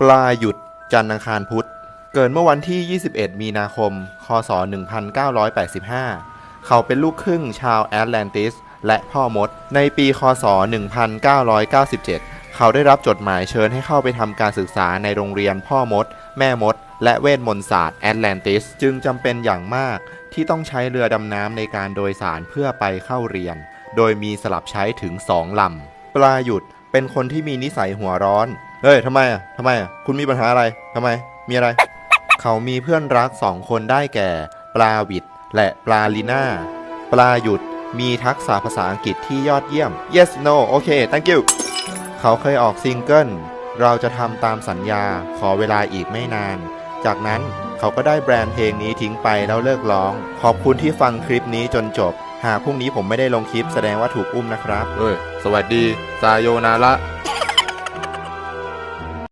ปลาหยุดจันทร์อังคารพุธ เกิดเมื่อวันที่ 21 มีนาคม คศ 1985 เขาเป็นลูกครึ่งชาวแอตแลนติส และพ่อมด ในปี คศ 1997 เขาได้รับจดหมายเชิญให้เข้าไปทำการศึกษาในโรงเรียนพ่อมด แม่มด และเวทมนต์ศาสตร์แอตแลนติส จึงจำเป็นอย่างมากที่ต้องใช้เรือดำน้ำในการโดยสารเพื่อไปเข้าเรียน โดยมีสลับใช้ถึงสองลำ ปลาหยุดเป็นคนที่มีนิสัยหัวร้อน เฮ้ยทำไมอะทำไมอะ คุณมีปัญหาอะไรทำไม มีอะไร เขามีเพื่อนรักสองคนได้แก่ ปลาวิดและปลาลีน่า ปลาหยุดมีทักษะภาษาอังกฤษที่ยอดเยี่ยม yes no โอเค thank you เขาเคยออกซิงเกิล เราจะทำตามสัญญา ขอเวลาอีกไม่นาน จากนั้นเขาก็ได้แบรนด์เพลงนี้ทิ้งไปแล้วเลิกร้อง ขอบคุณที่ฟังคลิปนี้จนจบ หากพรุ่งนี้ผมไม่ได้ลงคลิปแสดงว่าถูกอุ้มนะครับ เอ้ย สวัสดีซาโยนาระ